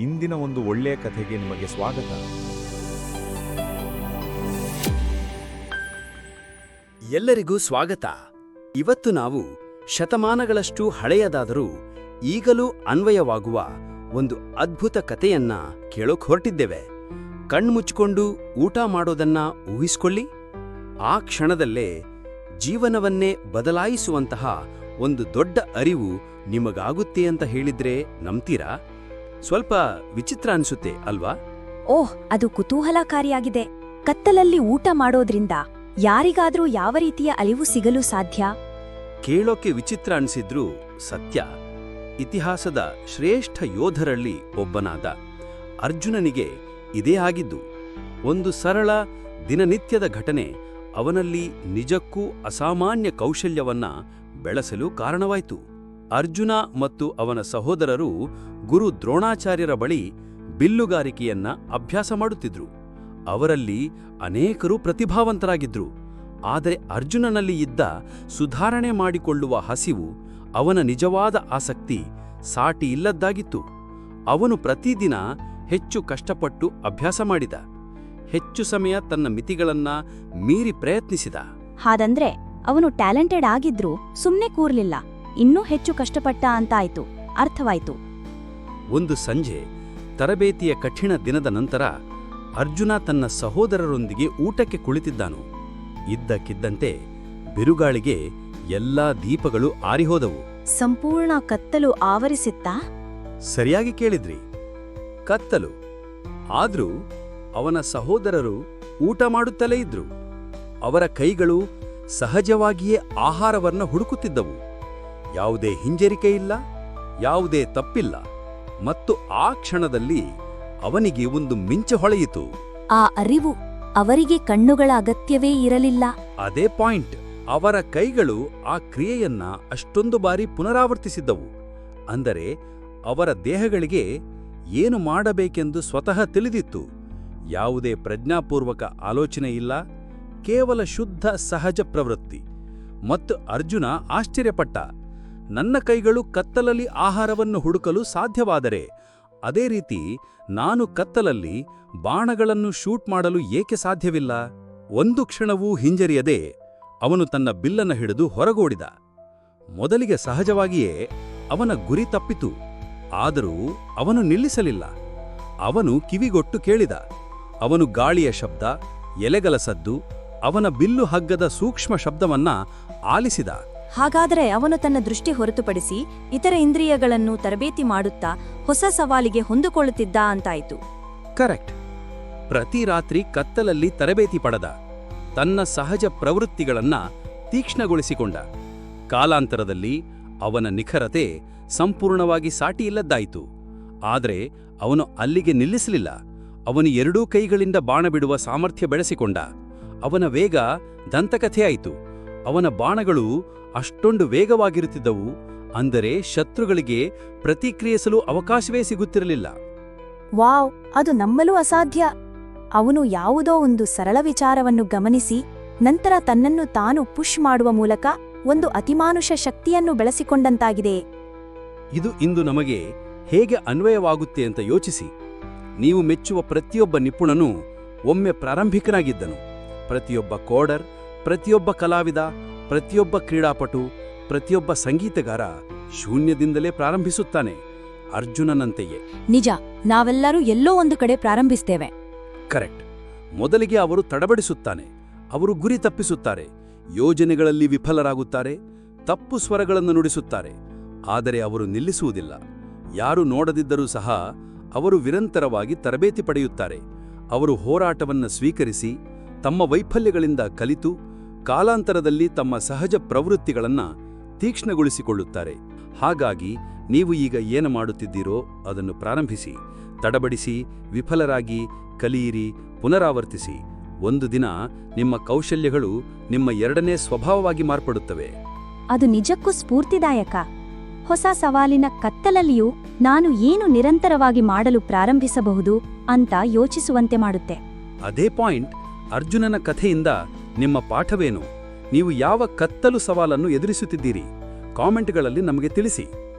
ಇಂದಿನ ಒಂದು ಒಳ್ಳೆಯ ಕಥೆಗೆ ನಿಮಗೆ ಸ್ವಾಗತ. ಎಲ್ಲರಿಗೂ ಸ್ವಾಗತ. ಇವತ್ತು ನಾವು ಶತಮಾನಗಳಷ್ಟು ಹಳೆಯದಾದರೂ ಈಗಲೂ ಅನ್ವಯವಾಗುವ ಒಂದು ಅದ್ಭುತ ಕಥೆಯನ್ನ ಕೇಳೋಕ್ ಹೊರಟಿದ್ದೇವೆ. ಕಣ್ಮುಚ್ಕೊಂಡು ಊಟ ಮಾಡೋದನ್ನ ಊಹಿಸ್ಕೊಳ್ಳಿ. ಆ ಕ್ಷಣದಲ್ಲೇ ಜೀವನವನ್ನೇ ಬದಲಾಯಿಸುವಂತಹ ಒಂದು ದೊಡ್ಡ ಅರಿವು ನಿಮಗಾಗುತ್ತೆ ಅಂತ ಹೇಳಿದ್ರೆ ನಂಬ್ತೀರಾ? ಸ್ವಲ್ಪ ವಿಚಿತ್ರ ಅನ್ಸುತ್ತೆ ಅಲ್ವಾ? ಓಹ್ ಅದು ಕುತೂಹಲಕಾರಿಯಾಗಿದೆ. ಕತ್ತಲಲ್ಲಿ ಊಟ ಮಾಡೋದ್ರಿಂದ ಯಾರಿಗಾದ್ರೂ ಯಾವ ರೀತಿಯ ಅಲಿವು ಸಿಗಲು ಸಾಧ್ಯ? ಕೇಳೋಕೆ ವಿಚಿತ್ರ ಅನ್ಸಿದ್ರೂ ಸತ್ಯ. ಇತಿಹಾಸದ ಶ್ರೇಷ್ಠ ಯೋಧರಲ್ಲಿ ಒಬ್ಬನಾದ ಅರ್ಜುನನಿಗೆ ಇದೇ ಆಗಿದ್ದು ಒಂದು ಸರಳ ದಿನನಿತ್ಯದ ಘಟನೆ ಅವನಲ್ಲಿ ನಿಜಕ್ಕೂ ಅಸಾಮಾನ್ಯ ಕೌಶಲ್ಯವನ್ನ ಬೆಳೆಸಲು ಕಾರಣವಾಯಿತು. ಅರ್ಜುನ ಮತ್ತು ಅವನ ಸಹೋದರರು ಗುರು ದ್ರೋಣಾಚಾರ್ಯರ ಬಳಿ ಬಿಲ್ಲುಗಾರಿಕೆಯನ್ನ ಅಭ್ಯಾಸ ಮಾಡುತ್ತಿದ್ರು. ಅವರಲ್ಲಿ ಅನೇಕರು ಪ್ರತಿಭಾವಂತರಾಗಿದ್ರು. ಆದರೆ ಅರ್ಜುನನಲ್ಲಿ ಇದ್ದ ಸುಧಾರಣೆ ಮಾಡಿಕೊಳ್ಳುವ ಹಸಿವು, ಅವನ ನಿಜವಾದ ಆಸಕ್ತಿ ಸಾಟಿ ಇಲ್ಲದ್ದಾಗಿತ್ತು. ಅವನು ಪ್ರತಿದಿನ ಹೆಚ್ಚು ಕಷ್ಟಪಟ್ಟು ಅಭ್ಯಾಸ ಮಾಡಿದ. ಹೆಚ್ಚು ಸಮಯ ತನ್ನ ಮಿತಿಗಳನ್ನ ಮೀರಿ ಪ್ರಯತ್ನಿಸಿದ. ಹಾದಂದ್ರೆ ಅವನು ಟ್ಯಾಲೆಂಟೆಡ್ ಆಗಿದ್ರೂ ಸುಮ್ಮನೆ ಕೂರ್ಲಿಲ್ಲ. ಇನ್ನೂ ಹೆಚ್ಚು ಕಷ್ಟಪಟ್ಟ ಅಂತಾಯ್ತು. ಅರ್ಥವಾಯ್ತು. ಒಂದು ಸಂಜೆ ತರಬೇತಿಯ ಕಠಿಣ ದಿನದ ನಂತರ ಅರ್ಜುನ ತನ್ನ ಸಹೋದರರೊಂದಿಗೆ ಊಟಕ್ಕೆ ಕುಳಿತಿದ್ದಾನು. ಇದ್ದಕ್ಕಿದ್ದಂತೆ ಬಿರುಗಾಳಿಗೆ ಎಲ್ಲಾ ದೀಪಗಳು ಆರಿಹೋದವು. ಸಂಪೂರ್ಣ ಕತ್ತಲು ಆವರಿಸಿತ್ತಾ? ಸರಿಯಾಗಿ ಕೇಳಿದ್ರಿ. ಕತ್ತಲು. ಆದ್ರೂ ಅವನ ಸಹೋದರರು ಊಟ ಮಾಡುತ್ತಲೇ ಇದ್ರು. ಅವರ ಕೈಗಳು ಸಹಜವಾಗಿಯೇ ಆಹಾರವನ್ನ ಹುಡುಕುತ್ತಿದ್ದವು. ಯಾವುದೇ ಹಿಂಜರಿಕೆ ಇಲ್ಲ ಯಾವುದೇ ತಪ್ಪಿಲ್ಲ. ಮತ್ತು ಆ ಕ್ಷಣದಲ್ಲಿ ಅವನಿಗೆ ಒಂದು ಮಿಂಚು ಹೊಳೆಯಿತು. ಆ ಅರಿವು ಅವರಿಗೆ ಕಣ್ಣುಗಳ ಅಗತ್ಯವೇ ಇರಲಿಲ್ಲ. ಅದೇ ಪಾಯಿಂಟ್ ಅವರ ಕೈಗಳು ಆ ಕ್ರಿಯೆಯನ್ನ ಅಷ್ಟೊಂದು ಬಾರಿ ಪುನರಾವರ್ತಿಸಿದ್ದವು. ಅಂದರೆ ಅವರ ದೇಹಗಳಿಗೆ ಏನು ಮಾಡಬೇಕೆಂದು ಸ್ವತಃ ತಿಳಿದಿತ್ತು. ಯಾವುದೇ ಪ್ರಜ್ಞಾಪೂರ್ವಕ ಆಲೋಚನೆ ಇಲ್ಲ ಕೇವಲ ಶುದ್ಧ ಸಹಜ ಪ್ರವೃತ್ತಿ. ಮತ್ತು ಅರ್ಜುನ ಆಶ್ಚರ್ಯಪಟ್ಟ. ನನ್ನ ಕೈಗಳು ಕತ್ತಲಲ್ಲಿ ಆಹಾರವನ್ನು ಹುಡುಕಲು ಸಾಧ್ಯವಾದರೆ, ಅದೇ ರೀತಿ ನಾನು ಕತ್ತಲಲ್ಲಿ ಬಾಣಗಳನ್ನು ಶೂಟ್ ಮಾಡಲು ಏಕೆ ಸಾಧ್ಯವಿಲ್ಲ? ಒಂದು ಕ್ಷಣವೂ ಹಿಂಜರಿಯದೆ ಅವನು ತನ್ನ ಬಿಲ್ಲನ್ನು ಹಿಡಿದು ಹೊರಗೋಡಿದ. ಮೊದಲಿಗೆ ಸಹಜವಾಗಿಯೇ ಅವನ ಗುರಿ ತಪ್ಪಿತು, ಆದರೂ ಅವನು ನಿಲ್ಲಿಸಲಿಲ್ಲ. ಅವನು ಕಿವಿಗೊಟ್ಟು ಕೇಳಿದ. ಅವನು ಗಾಳಿಯ ಶಬ್ದ ಎಲೆಗಲ ಸದ್ದು, ಅವನ ಬಿಲ್ಲು ಹಗ್ಗದ ಸೂಕ್ಷ್ಮ ಶಬ್ದವನ್ನ ಆಲಿಸಿದ. ಹಾಗಾದರೆ ಅವನು ತನ್ನ ದೃಷ್ಟಿ ಹೊರತುಪಡಿಸಿ ಇತರ ಇಂದ್ರಿಯಗಳನ್ನು ತರಬೇತಿ ಮಾಡುತ್ತಾ ಹೊಸ ಸವಾಲಿಗೆ ಹೊಂದಿಕೊಳ್ಳುತ್ತಿದ್ದ ಅಂತಾಯ್ತು. ಕರೆಕ್ಟ್. ಪ್ರತಿ ರಾತ್ರಿ ಕತ್ತಲಲ್ಲಿ ತರಬೇತಿ ಪಡೆದ. ತನ್ನ ಸಹಜ ಪ್ರವೃತ್ತಿಗಳನ್ನ ತೀಕ್ಷ್ಣಗೊಳಿಸಿಕೊಂಡ. ಕಾಲಾಂತರದಲ್ಲಿ ಅವನ ನಿಖರತೆ ಸಂಪೂರ್ಣವಾಗಿ ಸಾಟಿಯಿಲ್ಲದ್ದಾಯಿತು. ಆದರೆ ಅವನು ಅಲ್ಲಿಗೆ ನಿಲ್ಲಿಸಲಿಲ್ಲ. ಅವನು ಎರಡೂ ಕೈಗಳಿಂದ ಬಾಣ ಬಿಡುವ ಸಾಮರ್ಥ್ಯ ಬೆಳೆಸಿಕೊಂಡ. ಅವನ ವೇಗ ದಂತಕಥೆಯಾಯಿತು. ಅವನ ಬಾಣಗಳು ಅಷ್ಟೊಂದು ವೇಗವಾಗಿರುತ್ತಿದ್ದವು ಅಂದರೆ ಶತ್ರುಗಳಿಗೆ ಪ್ರತಿಕ್ರಿಯಿಸಲು ಅವಕಾಶವೇ ಸಿಗುತ್ತಿರಲಿಲ್ಲ. ವಾವ್ ಅದು ನಮ್ಮಲ್ಲೂ ಅಸಾಧ್ಯ. ಅವನು ಯಾವುದೋ ಒಂದು ಸರಳ ವಿಚಾರವನ್ನು ಗಮನಿಸಿ ನಂತರ ತನ್ನನ್ನು ತಾನು ಪುಷ್ ಮಾಡುವ ಮೂಲಕ ಒಂದು ಅತಿಮಾನುಷ ಶಕ್ತಿಯನ್ನು ಬೆಳೆಸಿಕೊಂಡಂತಾಗಿದೆ. ಇದು ಇಂದು ನಮಗೆ ಹೇಗೆ ಅನ್ವಯವಾಗುತ್ತೆ ಅಂತ ಯೋಚಿಸಿ. ನೀವು ಮೆಚ್ಚುವ ಪ್ರತಿಯೊಬ್ಬ ನಿಪುಣನೂ ಒಮ್ಮೆ ಪ್ರಾರಂಭಿಕನಾಗಿದ್ದನು. ಪ್ರತಿಯೊಬ್ಬ ಕೋಡರ್ ಪ್ರತಿಯೊಬ್ಬ ಕಲಾವಿದ ಪ್ರತಿಯೊಬ್ಬ ಕ್ರೀಡಾಪಟು ಪ್ರತಿಯೊಬ್ಬ ಸಂಗೀತಗಾರ ಶೂನ್ಯದಿಂದಲೇ ಪ್ರಾರಂಭಿಸುತ್ತಾನೆ ಅರ್ಜುನನಂತೆಯೇ. ನಿಜ ನಾವೆಲ್ಲರೂ ಎಲ್ಲೋ ಒಂದು ಕಡೆ ಪ್ರಾರಂಭಿಸ್ತೇವೆ. ಕರೆಕ್ಟ್. ಮೊದಲಿಗೆ ಅವರು ತಡಬಡಿಸುತ್ತಾನೆ ಅವರು ಗುರಿ ತಪ್ಪಿಸುತ್ತಾರೆ ಯೋಜನೆಗಳಲ್ಲಿ ವಿಫಲರಾಗುತ್ತಾರೆ ತಪ್ಪು ಸ್ವರಗಳನ್ನು ನುಡಿಸುತ್ತಾರೆ ಆದರೆ ಅವರು ನಿಲ್ಲಿಸುವುದಿಲ್ಲ. ಯಾರು ನೋಡದಿದ್ದರೂ ಸಹ ಅವರು ನಿರಂತರವಾಗಿ ತರಬೇತಿ ಪಡೆಯುತ್ತಾರೆ ಅವರು ಹೋರಾಟವನ್ನು ಸ್ವೀಕರಿಸಿ ತಮ್ಮ ವೈಫಲ್ಯಗಳಿಂದ ಕಲಿತು ಕಾಲಾಂತರದಲ್ಲಿ ತಮ್ಮ ಸಹಜ ಪ್ರವೃತ್ತಿಗಳನ್ನು ತೀಕ್ಷ್ಣಗೊಳಿಸಿಕೊಳ್ಳುತ್ತಾರೆ. ಹಾಗಾಗಿ ನೀವು ಈಗ ಏನು ಮಾಡುತ್ತಿದ್ದೀರೋ ಅದನ್ನು ಪ್ರಾರಂಭಿಸಿ ತಡಬಡಿಸಿ ವಿಫಲರಾಗಿ ಕಲಿಯಿರಿ ಪುನರಾವರ್ತಿಸಿ. ಒಂದು ದಿನ ನಿಮ್ಮ ಕೌಶಲ್ಯಗಳು ನಿಮ್ಮ ಎರಡನೇ ಸ್ವಭಾವವಾಗಿ ಮಾರ್ಪಡುತ್ತವೆ. ಅದು ನಿಜಕ್ಕೂ ಸ್ಫೂರ್ತಿದಾಯಕ. ಹೊಸ ಸವಾಲಿನ ಕತ್ತಲಲ್ಲಿಯೂ ನಾನು ಏನು ನಿರಂತರವಾಗಿ ಮಾಡಲು ಪ್ರಾರಂಭಿಸಬಹುದು ಅಂತ ಯೋಚಿಸುವಂತೆ ಮಾಡುತ್ತೆ. ಅದೇ ಪಾಯಿಂಟ್ ಅರ್ಜುನನ ಕಥೆಯಿಂದ ನಿಮ್ಮ ಪಾಠವೇನು? ನೀವು ಯಾವ ಕತ್ತಲು ಸವಾಲನ್ನು ಎದುರಿಸುತ್ತಿದ್ದೀರಿ? ಕಾಮೆಂಟ್ಗಳಲ್ಲಿ ನಮಗೆ ತಿಳಿಸಿ.